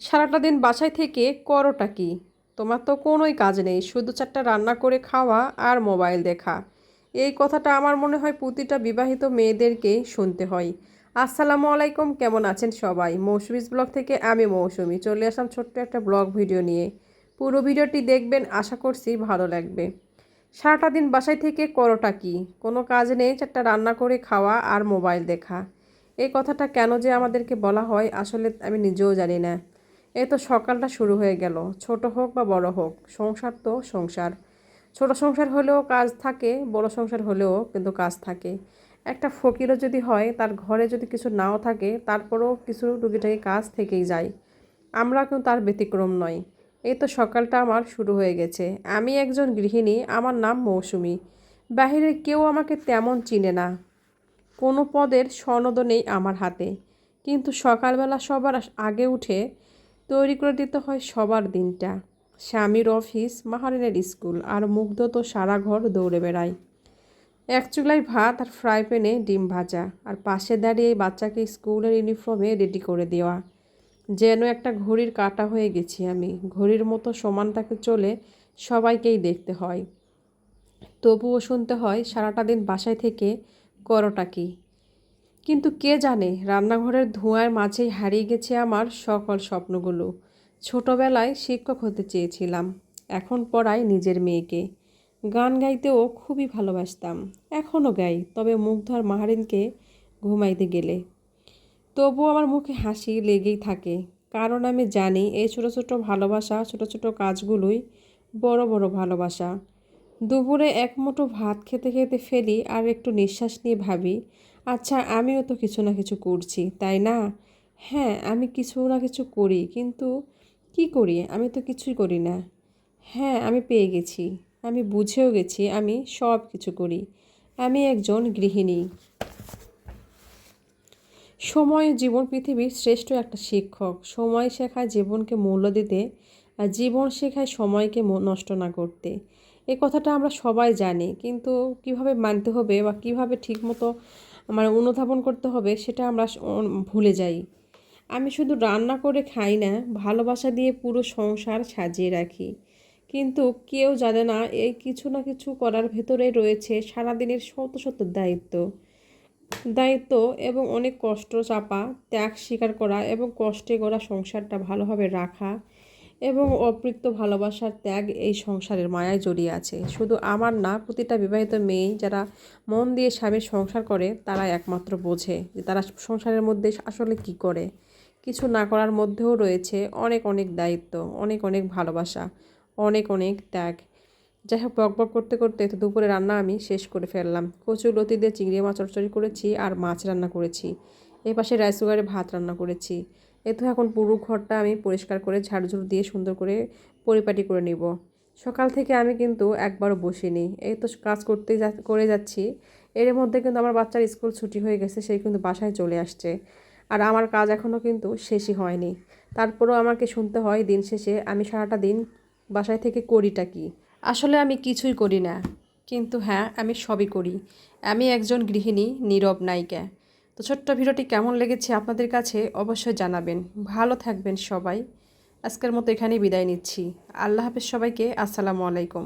সারাটা দিন বাসায় থেকে করোটা কি? তোমার তো কোনোই কাজ নেই, শুধু চারটা রান্না করে খাওয়া আর মোবাইল দেখা। এই কথাটা আমার মনে হয় প্রতিটা বিবাহিত মেয়েদেরকেই শুনতে হয়। আসসালামু আলাইকুম, কেমন আছেন সবাই? মৌসুমিস ব্লগ থেকে আমি মৌসুমি। চলে আসলাম ছোট্ট একটা ব্লগ ভিডিও নিয়ে। পুরো ভিডিওটি দেখবেন, আশা করছি ভালো লাগবে। সারাটা দিন বাসায় থেকে করোটা কি? কোনো কাজ নেই, চারটা রান্না করে খাওয়া আর মোবাইল দেখা। এই কথাটা কেন যে আমাদেরকে বলা হয়, আসলে আমি নিজেও জানি না। এই তো সকালটা শুরু হয়ে গেল। ছোট হোক বা বড় হোক, সংসার তো সংসার। ছোট সংসার হলেও কাজ থাকে, বড় সংসার হলেও কিন্তু কাজ থাকে। একটা ফকিরও যদি হয়, তার ঘরে যদি কিছু নাও থাকে, তারপরেও কিছু টুকিটাকি কাজ থেকেই যায়। আমরা কিন্তু তার ব্যতিক্রম নয় এই তো সকালটা আমার শুরু হয়ে গেছে। আমি একজন গৃহিণী, আমার নাম মৌসুমি। বাহিরে কেউ আমাকে তেমন চিনে না। কোনো পদের সনদও নেই আমার হাতে। কিন্তু সকালবেলা সবার আগে উঠে তৈরি করে দিতে হয় সবার দিনটা। স্বামীর অফিস, মাহারিনের স্কুল আর মুগ্ধ তো সারা ঘর দৌড়ে বেড়ায়। এক চুলায় ভাত আর ফ্রাই প্যানে ডিম ভাজা আর পাশে দাঁড়িয়ে বাচ্চাকে স্কুলের ইউনিফর্মে রেডি করে দেওয়া। যেন একটা ঘড়ির কাটা হয়ে গেছি আমি। ঘড়ির মতো সমান তাকে চলে সবাইকেই দেখতে হয়। তবুও শুনতে হয় সারাটা দিন বাসায় থেকে করোটা কি? কিন্তু কে জানে, রান্নাঘরের ধোঁয়ার মাঝেই হারিয়ে গেছে আমার সকল স্বপ্নগুলো। ছোটবেলায় শিক্ষক হতে চেয়েছিলাম, এখন পড়াই নিজের মেয়েকে। গান গাইতেও খুবই ভালোবাসতাম, এখনও গাই, তবে মুগ্ধ আর মাহারিনকে ঘুমাইতে গেলে। তবুও আমার মুখে হাসি লেগেই থাকে, কারণ আমি জানি এই ছোটো ছোটো ভালোবাসা, ছোটো ছোটো কাজগুলোই বড় বড় ভালোবাসা। দুপুরে এক মুঠো ভাত খেতে খেতে ফেলি আর একটু নিঃশ্বাস নিয়ে ভাবি আচ্ছা আমিও তো কিছু না কিছু করছি, তাই না? হ্যাঁ আমি কিছু না কিছু করি, কিন্তু কি করি? আমি তো কিছুই করি না। হ্যাঁ আমি পেয়ে গেছি, আমি বুঝেও গেছি, আমি সব কিছু করি। আমি একজন গৃহিণী। সময় জীবন পৃথিবীর শ্রেষ্ঠ একটা শিক্ষক। সময় শেখায় জীবনকে মূল্য দিতে আর জীবন শেখায় সময়কে নষ্ট না করতে। এই কথাটা আমরা সবাই জানি, কিন্তু কীভাবে মানতে হবে বা কীভাবে ঠিকমতো মানে অনুধাবন করতে হবে, সেটা আমরা ভুলে যাই। আমি শুধু রান্না করে খাই না, ভালোবাসা দিয়ে পুরো সংসার সাজিয়ে রাখি। কিন্তু কেউ জানে না, এই কিছু না কিছু করার ভেতরে রয়েছে সারাদিনের শত শত দায়িত্ব। দায়িত্ব এবং অনেক কষ্ট চাপা, ত্যাগ স্বীকার করা এবং কষ্টে করা সংসারটা ভালোভাবে রাখা। এবং অপৃক্ত ভালোবাসার ত্যাগ এই সংসারের মায়ায় জড়িয়ে আছে। শুধু আমার না, প্রতিটা বিবাহিত মেয়ে যারা মন দিয়ে স্বামীর সংসার করে তারা একমাত্র বোঝে যে তারা সংসারের মধ্যে আসলে কি করে। কিছু না করার মধ্যেও রয়েছে অনেক অনেক দায়িত্ব, অনেক অনেক ভালোবাসা, অনেক অনেক ত্যাগ। যাই হোক, বক বক করতে করতে তো দুপুরে রান্না আমি শেষ করে ফেললাম। কচু লতি দিয়ে চিংড়ি মাছ চড়চড়ি করেছি আর মাছ রান্না করেছি। এ পাশে রাইস কুকারে ভাত রান্না করেছি। এ তো এখন পুরো ঘরটা আমি পরিষ্কার করে ঝাড়ঝুড় দিয়ে সুন্দর করে পরিপাটি করে নিব। সকাল থেকে আমি কিন্তু একবারও বসিনি। এই তো কাজ করতে করে যাচ্ছি। এর মধ্যে কিন্তু আমার বাচ্চার স্কুল ছুটি হয়ে গেছে সেই কিন্তু বাসায় চলে আসছে। আর আমার কাজ এখনও কিন্তু শেষই হয়নি। তারপরেও আমাকে শুনতে হয় দিন শেষে, আমি সারাটা দিন বাসায় থেকে করিটা কি? আসলে আমি কিছুই করি না। কিন্তু হ্যাঁ আমি সবই করি। আমি একজন গৃহিণী, নীরব নায়িকা। তো ছোট্ট ভিডিওটি কেমন লেগেছে আপনাদের কাছে অবশ্যই জানাবেন। ভালো থাকবেন সবাই। আজকের মতো এখানেই বিদায় নিচ্ছি। আল্লাহ হাফেজ সবাইকে, আসসালামু আলাইকুম।